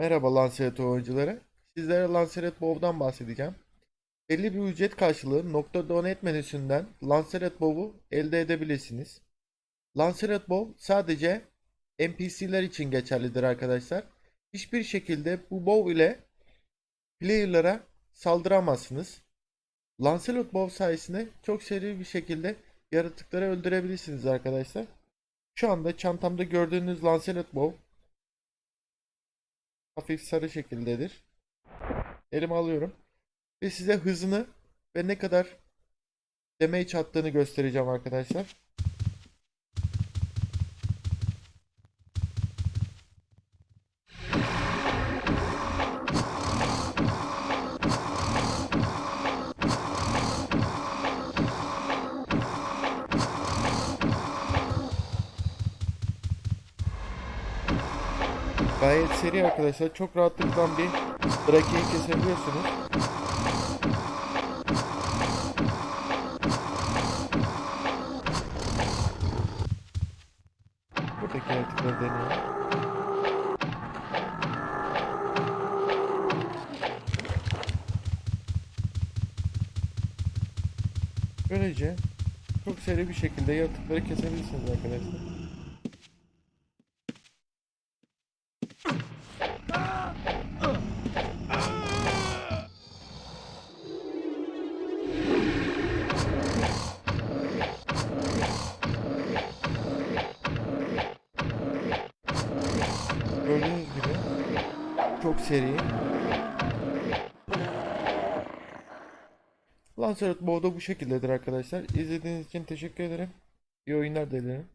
Merhaba Lancelot oyuncuları. Sizlere Lancelot Bow'dan bahsedeceğim. Belli bir ücret karşılığı nokta donate menüsünden Lancelot Bow'u elde edebilirsiniz. Lancelot Bow sadece NPC'ler için geçerlidir arkadaşlar. Hiçbir şekilde bu bow ile player'lara saldıramazsınız. Lancelot Bow sayesinde çok seri bir şekilde yaratıkları öldürebilirsiniz arkadaşlar. Şu anda çantamda gördüğünüz Lancelot Bow hafif sarı şekildedir. Elime alıyorum. Ve size hızını ve ne kadar damage attığını göstereceğim arkadaşlar. Gayet seri arkadaşlar. Çok rahatlıkla bir Drake'yi kesebiliyorsunuz. Buradaki yaratıkları deneyelim. Böylece çok seri bir şekilde yaratıkları kesebilirsiniz arkadaşlar. Çok seri. Lancelot Bow'da bu şekildedir arkadaşlar. İzlediğiniz için teşekkür ederim. İyi oyunlar dilerim.